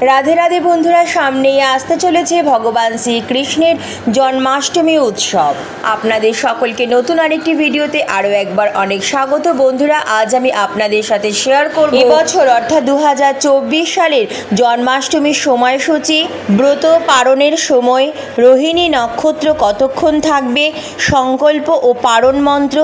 রাধে রাধে বন্ধুরা, সামনেই আসতে চলেছে ভগবান শ্রীকৃষ্ণের জন্মাষ্টমী উৎসব। আপনাদের সকলকে নতুন আরেকটি ভিডিওতে আরও একবার অনেক স্বাগত বন্ধুরা, আজ আমি আপনাদের সাথে শেয়ার করব এবছর, অর্থাৎ দু হাজার চব্বিশ সালের জন্মাষ্টমীর সময়সূচি। ব্রত পারণের সময় রোহিণী নক্ষত্র কতক্ষণ থাকবে, সংকল্প ও পারণ মন্ত্র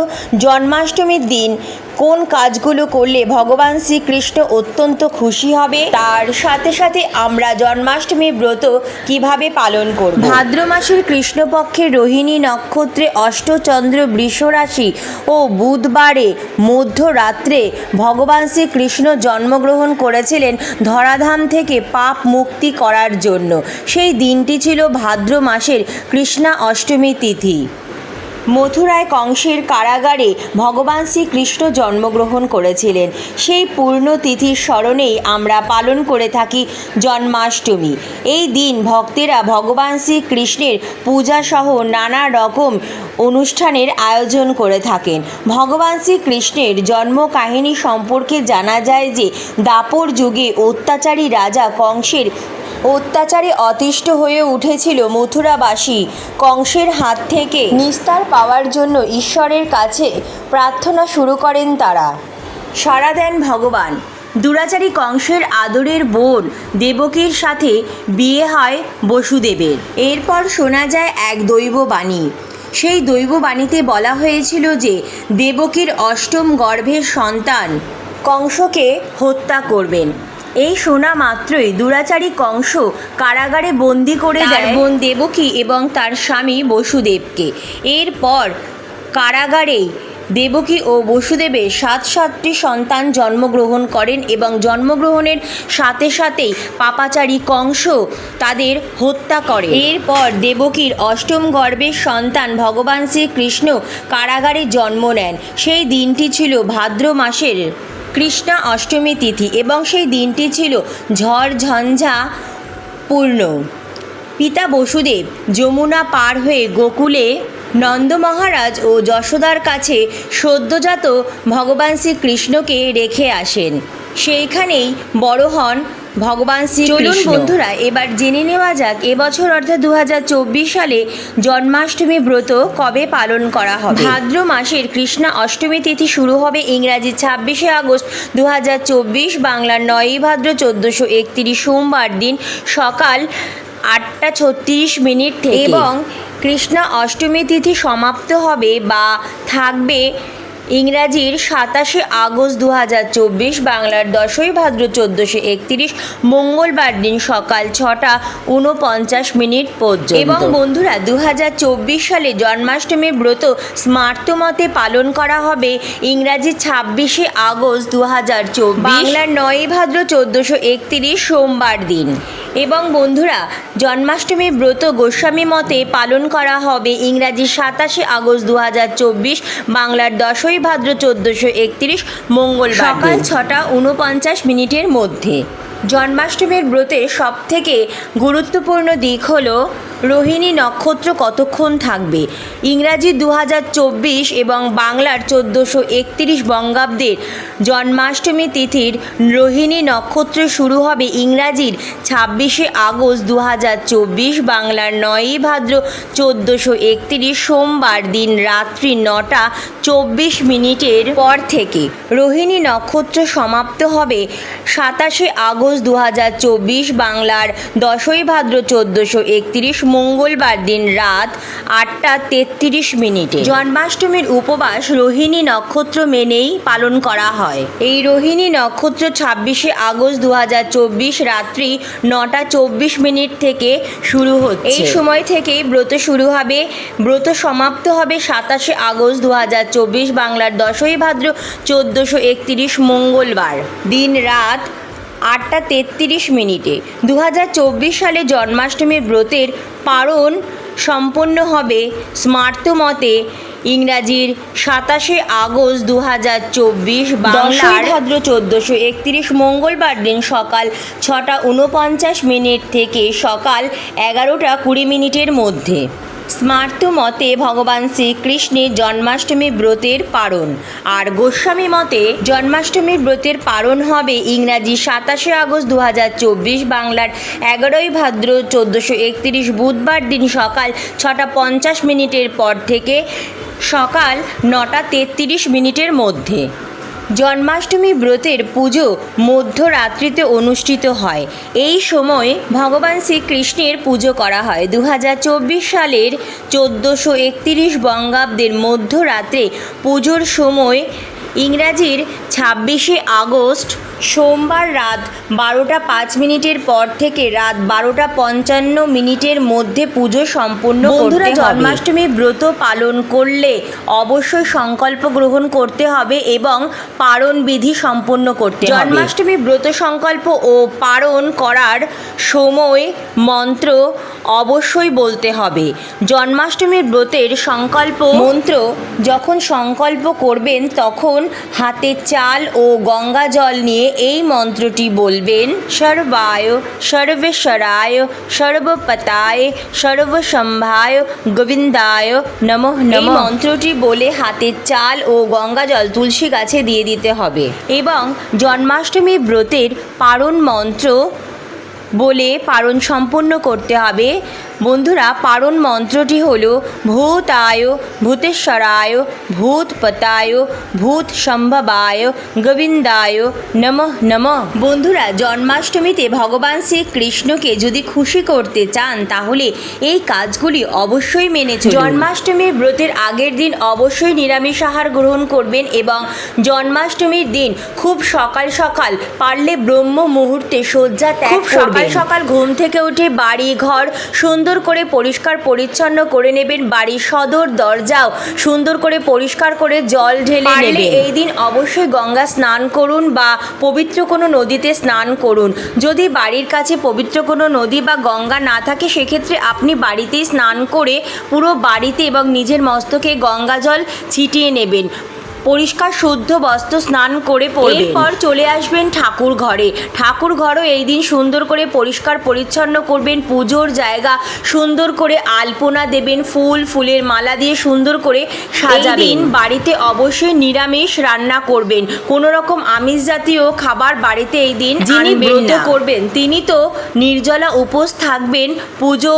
জন্মাষ্টমীর দিন কোন কাজগুলো করলে ভগবান শ্রীকৃষ্ণ অত্যন্ত খুশি হবে? তার সাথে সাথে আমরা জন্মাষ্টমী ব্রত কীভাবে পালন করব? ভাদ্র মাসের কৃষ্ণপক্ষের রোহিণী নক্ষত্রে অষ্টচন্দ্র বৃষ রাশি ও বুধবারে মধ্যরাত্রে ভগবান শ্রীকৃষ্ণ জন্মগ্রহণ করেছিলেন ধরাধাম থেকে পাপ মুক্তি করার জন্য। সেই দিনটি ছিল ভাদ্র মাসের কৃষ্ণা অষ্টমী তিথি। মথুরায় কংসের কারাগারে ভগবান শ্রীকৃষ্ণ জন্মগ্রহণ করেছিলেন। সেই পূর্ণতিথির স্মরণেই আমরা পালন করে থাকি জন্মাষ্টমী। এই দিন ভক্তেরা ভগবান শ্রীকৃষ্ণের পূজাসহ নানা রকম অনুষ্ঠানের আয়োজন করে থাকেন। ভগবান শ্রীকৃষ্ণের জন্ম কাহিনী সম্পর্কে জানা যায় যে, দাপর যুগে অত্যাচারী রাজা কংসের অত্যাচারে অতিষ্ঠ হয়ে উঠেছিল মথুরাবাসী। কংসের হাত থেকে নিস্তার পাওয়ার জন্য ঈশ্বরের কাছে প্রার্থনা শুরু করেন তারা। সারা দেন ভগবান। দুরাচারী কংসের আদরের বোন দেবকীর সাথে বিয়ে হয় বসুদেবের। এরপর শোনা যায় এক দৈব বাণী। সেই দৈব বাণীতে বলা হয়েছিল যে, দেবকীর অষ্টম গর্ভের সন্তান কংসকে হত্যা করবেন। এই শোনা মাত্রই দুরাচারী কংস কারাগারে বন্দি করে দেয়। বোন দেবকী এবং তার স্বামী বসুদেবকে। এরপর কারাগারেই দেবকী ও বসুদেবের সাত সাতটি সন্তান জন্মগ্রহণ করেন এবং জন্মগ্রহণের সাথে সাথেই পাপাচারী কংস তাদের হত্যা করে এরপর দেবকীর অষ্টম গর্ভের সন্তান ভগবান শ্রীকৃষ্ণ কারাগারে জন্ম নেন। সেই দিনটি ছিল ভাদ্র মাসের কৃষ্ণা অষ্টমী তিথি এবং সেই দিনটি ছিল ঝড় ঝঞ্ঝা পূর্ণ। পিতা বসুদেব যমুনা পার হয়ে গোকুলে নন্দ মহারাজ ও যশোদার কাছে সদ্যজাত ভগবান শ্রীকৃষ্ণকে রেখে আসেন। সেইখানেই বড় হন ভগবান শ্রী চলুন বন্ধুরা এবার জেনে নেওয়া যাক এবছর অর্থাৎ দু হাজার চব্বিশ সালে জন্মাষ্টমী ব্রত কবে পালন করা হবে? ভাদ্র মাসের কৃষ্ণা অষ্টমী তিথি শুরু হবে ইংরাজি ছাব্বিশে আগস্ট দু হাজার চব্বিশ বাংলার নয়ই ভাদ্র চোদ্দোশো একত্রিশ সোমবার দিন সকাল আটটা ছত্রিশ মিনিট থেকে। এবং কৃষ্ণা অষ্টমী তিথি সমাপ্ত হবে বা থাকবে ইংরাজির সাতাশে আগস্ট দু হাজার চব্বিশ বাংলার দশই ভাদ্র চোদ্দোশো একত্রিশ মঙ্গলবার দিন সকাল ছটা উনপঞ্চাশ মিনিট পর্যন্ত। এবং বন্ধুরা দু হাজার চব্বিশ সালে জন্মাষ্টমী ব্রত স্মার্তমতে পালন করা হবে ইংরাজি ছাব্বিশে আগস্ট দু হাজার চব্বিশ বাংলার নয়ই ভাদ্র চোদ্দোশো একত্রিশ সোমবার দিন। এবং বন্ধুরা জন্মাষ্টমী ব্রত গোস্বামী মতে পালন করা হবে ইংরাজি সাতাশে আগস্ট দু হাজার চব্বিশ বাংলার দশই ভাদ্র চোদ্দোশো একত্রিশ মঙ্গলবার সকাল ছটা উনপঞ্চাশ মিনিটের মধ্যে। জন্মাষ্টমীর ব্রতে সবথেকে গুরুত্বপূর্ণ দিক হলো রোহিণী নক্ষত্র কতক্ষণ থাকবে? ইংরাজি দু হাজার চব্বিশ এবং বাংলার চোদ্দোশো একত্রিশ বঙ্গাব্দের জন্মাষ্টমী তিথির রোহিণী নক্ষত্র শুরু হবে ইংরাজির ছাব্বিশে আগস্ট দু হাজার চব্বিশ বাংলার নয়ই ভাদ্র চোদ্দোশো একত্রিশ সোমবার দিন রাত্রি নটা চব্বিশ মিনিটের পর থেকে। রোহিণী নক্ষত্র সমাপ্ত হবে সাতাশে আগস্ট দু হাজার চব্বিশ বাংলার দশই ভাদ্র চোদ্দোশো একত্রিশ মঙ্গলবার দিন রাত আটটা তেত্রিশ মিনিটে। জন্মাষ্টমীর উপবাস রোহিণী নক্ষত্র মেনেই পালন করা হয়। এই রোহিণী নক্ষত্র ছাব্বিশে আগস্ট দু হাজার চব্বিশ রাত্রি নটা চব্বিশ মিনিট থেকে শুরু হচ্ছে। এই সময় থেকেই ব্রত শুরু হবে। ব্রত সমাপ্ত হবে সাতাশে আগস্ট দু হাজার চব্বিশ বাংলার দশই ভাদ্র চোদ্দোশো একত্রিশ মঙ্গলবার। দিন রাত আটটা তেত্রিশ মিনিটে। দু হাজার চব্বিশ সালে জন্মাষ্টমীর ব্রতের পারণ সম্পন্ন হবে স্মার্ত মতে ইংরাজির সাতাশে আগস্ট দু হাজার চব্বিশ বাংলার ভাদ্র চোদ্দোশো একত্রিশ মঙ্গলবার দিন সকাল ছটা উনপঞ্চাশ মিনিট থেকে সকাল এগারোটা কুড়ি মিনিটের মধ্যে। স্মার্ত মতে ভগবান শ্রীকৃষ্ণের জন্মাষ্টমী ব্রতের পারণ আর গোস্বামী মতে জন্মাষ্টমীর ব্রতের পারণ হবে ইংরাজি সাতাশে আগস্ট দু হাজার চব্বিশ বাংলার এগারোই ভাদ্র চোদ্দোশো একত্রিশ বুধবার দিন সকাল ছটা পঞ্চাশ মিনিটের পর থেকে সকাল নটা তেত্রিশ মিনিটের মধ্যে। জন্মাষ্টমী ব্রতের পুজো মধ্যরাত্রিতে অনুষ্ঠিত হয়। এই সময় ভগবান শ্রীকৃষ্ণের পুজো করা হয়। দু হাজার চব্বিশ সালের চোদ্দোশো একতিরিশ বঙ্গাব্দের মধ্যরাত্রে পুজোর সময় ইংরাজির ছাব্বিশে আগস্ট সোমবার রাত বারোটা পাঁচ মিনিটের পর থেকে রাত বারোটা পঞ্চান্ন মিনিটের মধ্যে পুজো সম্পূর্ণ বন্ধুরা জন্মাষ্টমী ব্রত পালন করলে অবশ্যই সংকল্প গ্রহণ করতে হবে এবং পারণ বিধি সম্পন্ন করতে হবে। জন্মাষ্টমী ব্রত সংকল্প ও পারণ করার সময় মন্ত্র অবশ্যই বলতে হবে। জন্মাষ্টমীর ব্রতের সংকল্প মন্ত্র যখন সংকল্প করবেন তখন হাতে চাল ও গঙ্গা জল নিয়ে এই মন্ত্রটি বলবেন, সর্বায়, সর্বেশ্বরায়, সর্বপতায়, সর্বসম্ভায়, গোবিন্দায় নমঃ নম। মন্ত্রটি বলে হাতে চাল ও গঙ্গা জল তুলসী গাছে দিয়ে দিতে হবে। এবং জন্মাষ্টমী ব্রতের পারণ মন্ত্র বলে পারণ সম্পন্ন করতে হবে। বন্ধুরা পারণ মন্ত্রটি হল ভূতায় ভূতেশ্বরায় ভূতপতায় ভূত সম্ভবায় গোবিন্দায় নমঃ নমঃ। বন্ধুরা জন্মাষ্টমীতে ভগবান শ্রীকৃষ্ণকে যদি খুশি করতে চান তাহলে এই কাজগুলি অবশ্যই মেনে চলুন। জন্মাষ্টমীর ব্রতের আগের দিন অবশ্যই নিরামিষ আহার গ্রহণ করবেন এবং জন্মাষ্টমীর দিন খুব সকাল সকাল পারলে ব্রহ্ম মুহূর্তে শয্যা ত্যাগ খুব সকাল সকাল ঘুম থেকে উঠে বাড়ি ঘর সুন্দর করে পরিষ্কার পরিচ্ছন্ন করে নেবেন। বাড়ির সদর দরজাও সুন্দর করে পরিষ্কার করে জল ঢেলে নেবেন। এই দিন অবশ্যই গঙ্গা স্নান করুন বা পবিত্র কোনো নদীতে স্নান করুন। যদি বাড়ির কাছে পবিত্র কোনো নদী বা গঙ্গা না থাকে সেক্ষেত্রে আপনি বাড়িতেই স্নান করে পুরো বাড়িতে এবং নিজের মস্তকে গঙ্গা জল ছিটিয়ে নেবেন। পরিষ্কার শুদ্ধ বস্ত্র স্নান করে এরপর চলে আসবেন ঠাকুর ঘরে। ঠাকুর ঘরও এই দিন সুন্দর করে পরিষ্কার পরিচ্ছন্ন করবেন পুজোর জায়গা সুন্দর করে আলপনা দেবেন ফুল ফুলের মালা দিয়ে সুন্দর করে সাজাবেন। বাড়িতে অবশ্যই নিরামিষ রান্না করবেন। কোনো রকম আমিষ জাতীয় খাবার বাড়িতে এই দিন যিনি ব্রত করবেন তিনি তো নির্জলা উপোস থাকবেন পুজো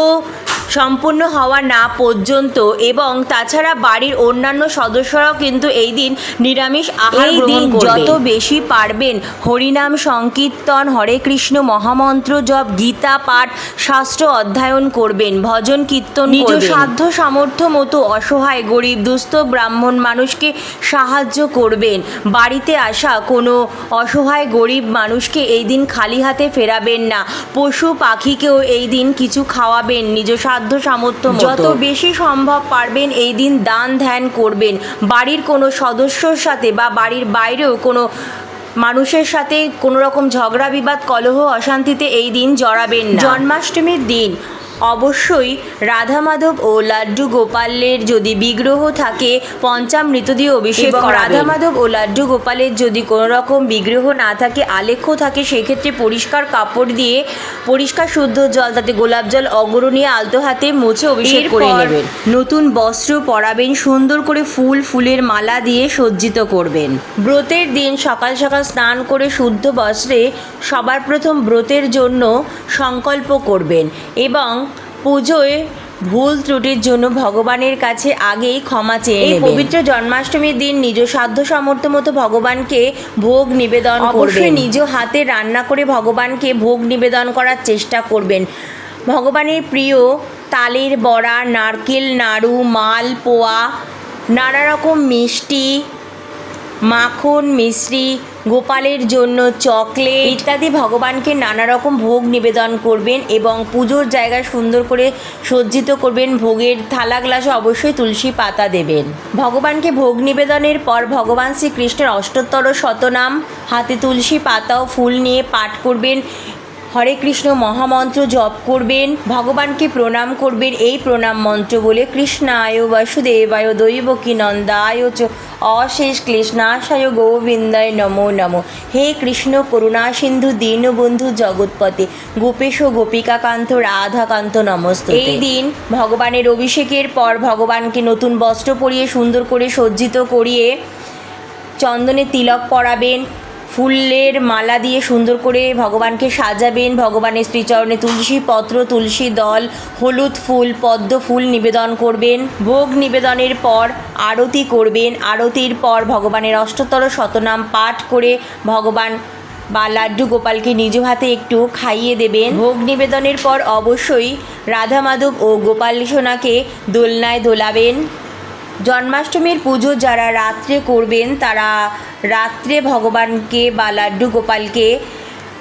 সম্পূর্ণ হওয়া না পর্যন্ত। এবং তাছাড়া বাড়ির অন্যান্য সদস্যরাও কিন্তু এই দিন নিরামিষ আহার এই দিন যত বেশি পারবেন। হরিনাম সংকীর্তন হরে কৃষ্ণ মহামন্ত্র জপ গীতা পাঠ শাস্ত্র অধ্যয়ন করবেন ভজন কীর্তন নিজ সাধ্য সামর্থ্য মতো অসহায় গরিব দুস্থ ব্রাহ্মণ মানুষকে সাহায্য করবেন। বাড়িতে আসা কোনো অসহায় গরিব মানুষকে এই দিন খালি হাতে ফেরাবেন না। পশু পাখিকেও এই দিন কিছু খাওয়াবেন নিজ সাধ্য সামর্থ্য যত বেশি সম্ভব পারবেন এই দিন দান ধ্যান করবেন। বাড়ির কোনো সদস্যর সাথে বা বাড়ির বাইরেও কোনো মানুষের সাথে কোনো রকম ঝগড়া, বিবাদ, কলহ, অশান্তিতে এই দিন জড়াবেন না। জন্মাষ্টমীর দিন অবশ্যই রাধা মাধব ও লাড্ডু গোপালের যদি বিগ্রহ থাকে পঞ্চামৃত দিয়ে অভিষেক এবং করাবেন। রাধা রাধা মাধব ও লাড্ডু গোপালের যদি কোনো রকম বিগ্রহ না থাকে আলেখ্য থাকে সেক্ষেত্রে পরিষ্কার কাপড় দিয়ে পরিষ্কার শুদ্ধ জল তাতে গোলাপ জল অগরণীয় আলতো হাতে মুছে অভিষেক করে নেবেন নতুন বস্ত্র পরাবেন সুন্দর করে ফুল ফুলের মালা দিয়ে সজ্জিত করবেন ব্রতের দিন সকাল সকাল স্নান করে শুদ্ধ বস্ত্রে সবার প্রথম ব্রতের জন্য সংকল্প করবেন এবং পুজোয় ভুল ত্রুটির জন্য ভগবানের কাছে আগেই ক্ষমা চেয়ে এই পবিত্র জন্মাষ্টমীর দিন নিজ সাধ্য সামর্থ্য মতো ভগবানকে ভোগ নিবেদন অবশ্যই নিজ হাতে রান্না করে ভগবানকে ভোগ নিবেদন করার চেষ্টা করবেন। ভগবানের প্রিয় তালের বড়া নারকেল নাড়ু মাল পোয়া নানা রকম মিষ্টি মাখন মিশ্রি গোপালের জন্য চকলেট ইত্যাদি ভগবানকে নানা রকম ভোগ নিবেদন করবেন এবং পুজোর জায়গা সুন্দর করে সজ্জিত করবেন। ভোগের থালা গ্লাসে অবশ্যই তুলসী পাতা দেবেন। ভগবানকে ভোগ নিবেদনের পর ভগবান শ্রীকৃষ্ণের অষ্টোত্তর শতনাম, হাতে তুলসী পাতা ও ফুল নিয়ে পাঠ করবেন। হরে কৃষ্ণ মহামন্ত্র জপ করবেন, ভগবানকে প্রণাম করবেন, এই প্রণাম মন্ত্র বলে কৃষ্ণ কৃষ্ণায় বাসুদেবায় দৈবকী নন্দায় চ অশেষ কৃষ্ণাশায় গোবিন্দায় নমো নমো। হে কৃষ্ণ করুণা সিন্ধু দীনবন্ধু জগৎপতে গোপেশ গোপিকাকান্ত রাধাকান্ত নমস্ত এই দিন ভগবানের অভিষেকের পর ভগবানকে নতুন বস্ত্র পরিয়ে সুন্দর করে সজ্জিত করিয়ে চন্দনে তিলক পরাবেন ফুলের মালা দিয়ে সুন্দর করে ভগবানকে সাজাবেন। ভগবানের শ্রীচরণে তুলসী পত্র, তুলসী দল, হলুদ ফুল, পদ্ম ফুল নিবেদন করবেন। ভোগ নিবেদনের পর আরতি করবেন। আরতির পর ভগবানের অষ্টতর শতনাম পাঠ করে ভগবান বা লাড্ডু গোপালকে নিজ হাতে একটু খাইয়ে দেবেন। ভোগ নিবেদনের পর অবশ্যই রাধা মাধব ও গোপাল সোনাকে দোলনায় দোলাবেন। জন্মাষ্টমীর পুজো যারা রাত্রে করবেন, তারা রাত্রে ভগবানকে বা লাড্ডু গোপালকে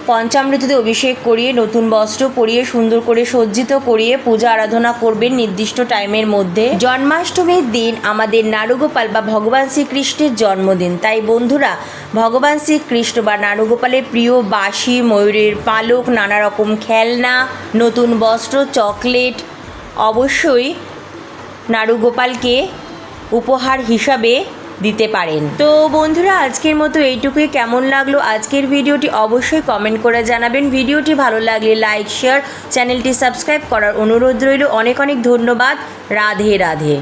পঞ্চামৃততে অভিষেক করিয়ে, নতুন বস্ত্র পরিয়ে, সুন্দর করে সজ্জিত করিয়ে পূজা আরাধনা করবেন নির্দিষ্ট টাইমের মধ্যে। জন্মাষ্টমীর দিন আমাদের নারুগোপাল বা ভগবান শ্রীকৃষ্ণের জন্মদিন। তাই বন্ধুরা, ভগবান শ্রীকৃষ্ণ বা নারুগোপালের প্রিয় বাসি ময়ূরের পালক নানা রকম খেলনা, নতুন বস্ত্র, চকলেট, অবশ্যই নারুগোপালকে উপহার হিসাবে দিতে পারেন। তো বন্ধুরা, আজকের মতো এইটুকুই। কেমন লাগল আজকের ভিডিওটি অবশ্যই কমেন্ট করে জানাবেন। ভিডিওটি ভালো লাগলে লাইক, শেয়ার, চ্যানেলটি সাবস্ক্রাইব করার অনুরোধ রইল। অনেক অনেক ধন্যবাদ। রাধে রাধে।